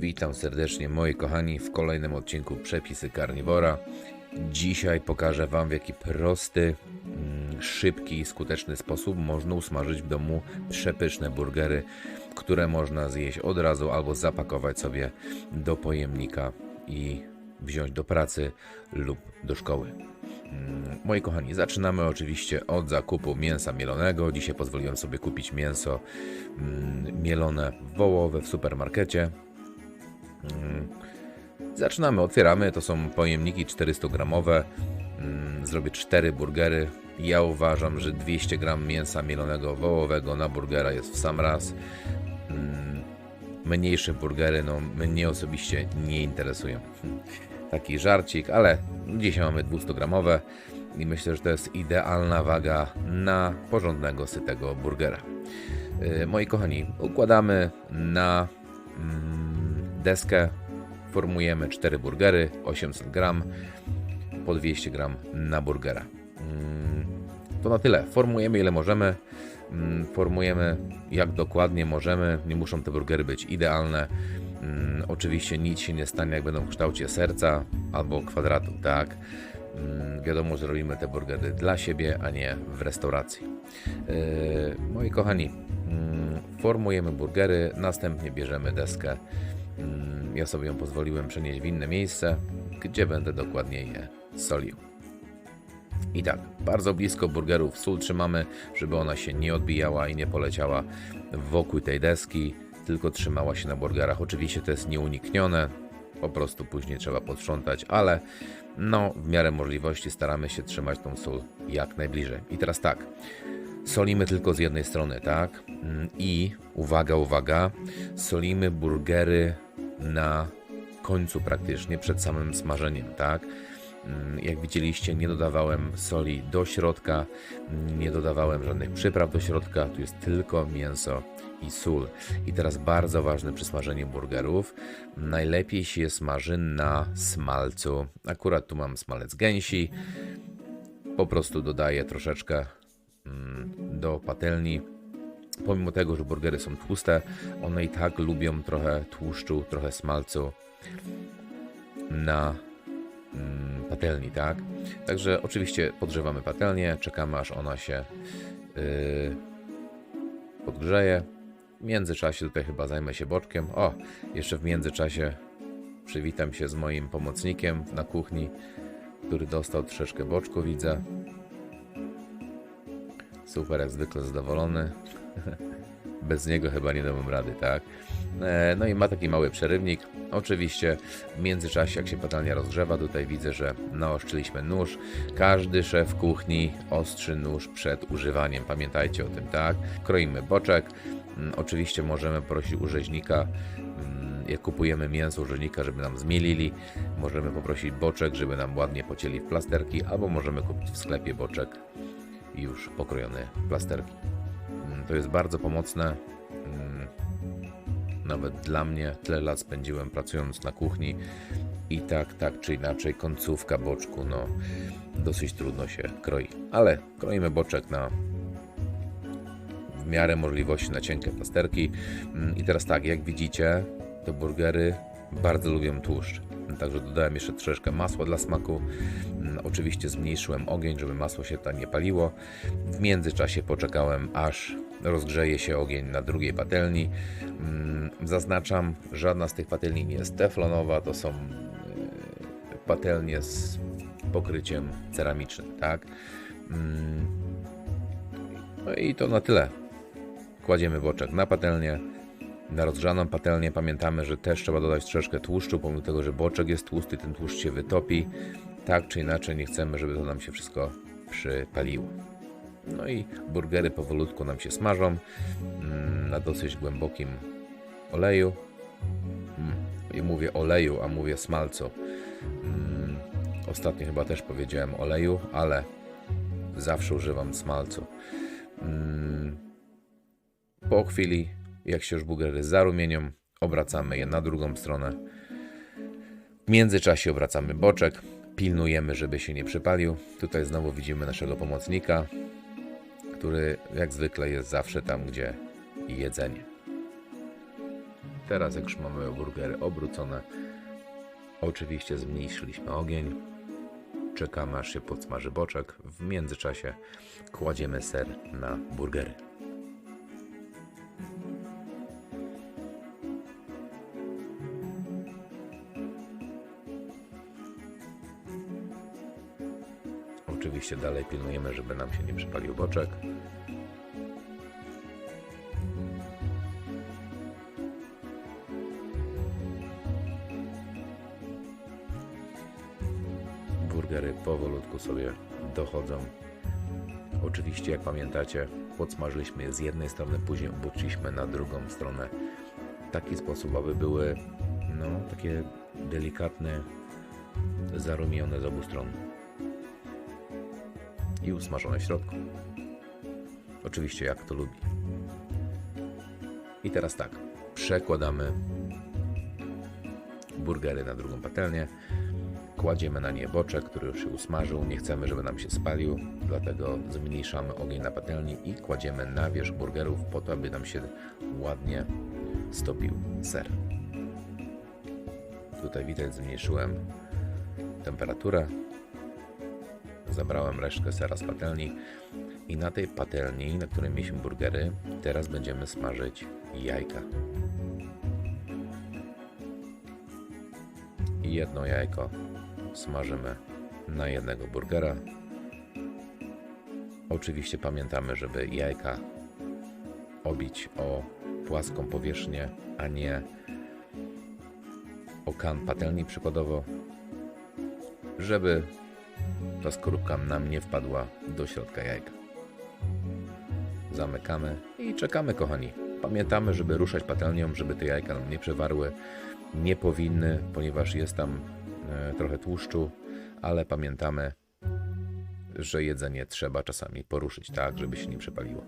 Witam serdecznie moi kochani w kolejnym odcinku Przepisy Karniwora. Dzisiaj pokażę Wam w jaki prosty, mm, szybki i skuteczny sposób można usmażyć w domu przepyszne burgery, które można zjeść od razu albo zapakować sobie do pojemnika i wziąć do pracy lub do szkoły. Mm, Moi kochani, zaczynamy oczywiście od zakupu mięsa mielonego. Dzisiaj pozwoliłem sobie kupić mięso mm, mielone wołowe w supermarkecie. Mm, Zaczynamy, otwieramy. To są pojemniki 400 gramowe. Mm, Zrobię 4 burgery. Ja uważam, że 200 gram mięsa mielonego wołowego na burgera jest w sam raz. Mm, Mniejsze burgery, no mnie osobiście nie interesują. Taki żarcik, ale dzisiaj mamy 200 gramowe i myślę, że to jest idealna waga na porządnego, sytego burgera. Yy, Moi kochani, układamy na mm, deskę, formujemy 4 burgery, 800 gram, po 200 gram na burgera. Mm, To na tyle. Formujemy ile możemy. Mm, Formujemy jak dokładnie możemy. Nie muszą te burgery być idealne. Mm, Oczywiście nic się nie stanie, jak będą w kształcie serca albo kwadratu, tak? Wiadomo, że robimy te burgery dla siebie, a nie w restauracji. Yy, Moi kochani, formujemy burgery, następnie bierzemy deskę. Mm, Ja sobie ją pozwoliłem przenieść w inne miejsce, gdzie będę dokładnie je solił. I tak, bardzo blisko burgerów sól trzymamy, żeby ona się nie odbijała i nie poleciała wokół tej deski, tylko trzymała się na burgerach. Oczywiście to jest nieuniknione, po prostu później trzeba podsprzątać, ale no, w miarę możliwości staramy się trzymać tą sól jak najbliżej. I teraz tak, solimy tylko z jednej strony, tak? Mm, I uwaga, uwaga, solimy burgery na końcu praktycznie, przed samym smażeniem, tak? Mm, Jak widzieliście, nie dodawałem soli do środka, nie dodawałem żadnych przypraw do środka, tu jest tylko mięso i sól. I teraz bardzo ważne przy smażeniu burgerów, najlepiej się je smaży na smalcu. Akurat tu mam smalec gęsi, po prostu dodaję troszeczkę do patelni. Pomimo tego, że burgery są tłuste, one i tak lubią trochę tłuszczu, trochę smalcu na mm, patelni, tak? Także oczywiście podgrzewamy patelnię, czekamy aż ona się yy, podgrzeje. W międzyczasie tutaj chyba zajmę się boczkiem. O, jeszcze w międzyczasie przywitam się z moim pomocnikiem na kuchni, który dostał troszeczkę boczku, widzę. Super, jak zwykle zadowolony. Bez niego chyba nie dałbym rady, tak? E, No i ma taki mały przerywnik. Oczywiście w międzyczasie, jak się patelnia rozgrzewa, tutaj widzę, że naostrzyliśmy nóż. Każdy szef kuchni ostrzy nóż przed używaniem. Pamiętajcie o tym, tak? Kroimy boczek. Mm, Oczywiście możemy prosić u rzeźnika, mm, jak kupujemy mięso u rzeźnika, żeby nam zmielili. Możemy poprosić boczek, żeby nam ładnie pocięli w plasterki, albo możemy kupić w sklepie boczek już pokrojony w plasterki. Mm, To jest bardzo pomocne. Mm, Nawet dla mnie tyle lat spędziłem pracując na kuchni i tak, tak czy inaczej końcówka boczku, no dosyć trudno się kroi. Ale kroimy boczek na w miarę możliwości na cienkie plasterki. Mm, I teraz tak, jak widzicie, te burgery bardzo lubią tłuszcz. Także dodałem jeszcze troszeczkę masła dla smaku. Mm, Oczywiście zmniejszyłem ogień, żeby masło się tam nie paliło. W międzyczasie poczekałem, aż rozgrzeje się ogień na drugiej patelni. Mm, Zaznaczam, żadna z tych patelni nie jest teflonowa, to są e, patelnie z pokryciem ceramicznym, tak? Mm, No i to na tyle. Kładziemy boczek na patelnię. Na rozgrzaną patelnię pamiętamy, że też trzeba dodać troszeczkę tłuszczu, pomimo tego, że boczek jest tłusty, ten tłuszcz się wytopi. Tak czy inaczej nie chcemy, żeby to nam się wszystko przypaliło. No i burgery powolutku nam się smażą mm, na dosyć głębokim oleju. Mm, I mówię oleju, a mówię smalcu. Mm, Ostatnio chyba też powiedziałem oleju, ale zawsze używam smalcu. Po chwili, jak się już burgery zarumienią, obracamy je na drugą stronę. W międzyczasie obracamy boczek, pilnujemy, żeby się nie przypalił. Tutaj znowu widzimy naszego pomocnika, który jak zwykle jest zawsze tam, gdzie jedzenie. Teraz jak już mamy burgery obrócone, oczywiście zmniejszyliśmy ogień. Czekamy aż się podsmaży boczek. W międzyczasie kładziemy ser na burgery. Oczywiście dalej pilnujemy, żeby nam się nie przypalił boczek. Burgery powolutku sobie dochodzą. Oczywiście, jak pamiętacie, podsmażyliśmy je z jednej strony, później obróciliśmy na drugą stronę. W taki sposób, aby były no, takie delikatne, zarumienione z obu stron i usmażone w środku. Oczywiście jak to lubi. I teraz tak, przekładamy burgery na drugą patelnię, kładziemy na nie boczek, który już się usmażył, nie chcemy, żeby nam się spalił, dlatego zmniejszamy ogień na patelni i kładziemy na wierzch burgerów po to, aby nam się ładnie stopił ser. Tutaj widać, zmniejszyłem temperaturę, zabrałem resztkę sera z patelni i na tej patelni, na której mieliśmy burgery, teraz będziemy smażyć jajka. I jedno jajko smażymy na jednego burgera. Oczywiście pamiętamy, żeby jajka obić o płaską powierzchnię, a nie o kan patelni przykładowo, żeby ta skorupka nam nie wpadła do środka jajka. Zamykamy i czekamy, kochani. Pamiętamy, żeby ruszać patelnią, żeby te jajka nam nie przewarły. Nie powinny, ponieważ jest tam e, trochę tłuszczu, ale pamiętamy, że jedzenie trzeba czasami poruszyć tak, żeby się nie przepaliło.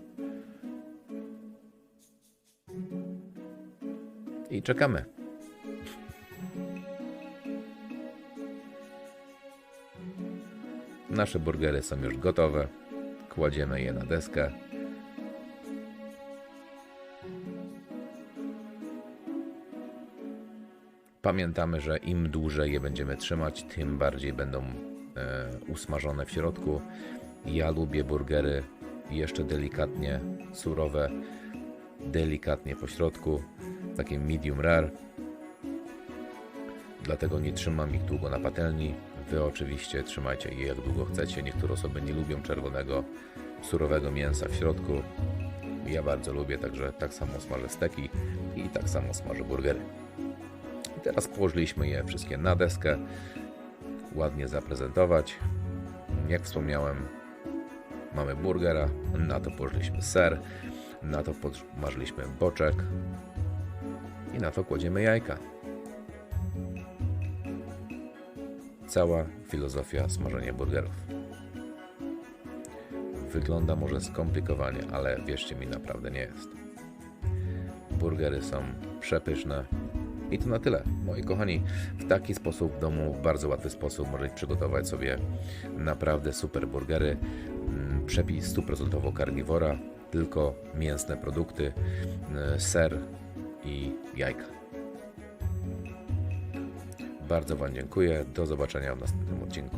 I czekamy. Nasze burgery są już gotowe. Kładziemy je na deskę. Pamiętamy, że im dłużej je będziemy trzymać, tym bardziej będą e, usmażone w środku. Ja lubię burgery jeszcze delikatnie surowe, delikatnie po środku, takie medium rare. Dlatego nie trzymam ich długo na patelni. Wy oczywiście trzymajcie je jak długo chcecie. Niektóre osoby nie lubią czerwonego, surowego mięsa w środku. Ja bardzo lubię, także tak samo smażę steki i tak samo smażę burgery. I teraz położyliśmy je wszystkie na deskę. Ładnie zaprezentować. Jak wspomniałem, mamy burgera, na to położyliśmy ser, na to podsmażyliśmy boczek i na to kładziemy jajka. Cała filozofia smażenia burgerów. Wygląda może skomplikowanie, ale wierzcie mi, naprawdę nie jest. Burgery są przepyszne. I to na tyle, moi kochani. W taki sposób w domu, w bardzo łatwy sposób możecie przygotować sobie naprawdę super burgery. Mm, Przepis 100% karniwora, tylko mięsne produkty, y, ser i jajka. Bardzo Wam dziękuję. Do zobaczenia w następnym odcinku.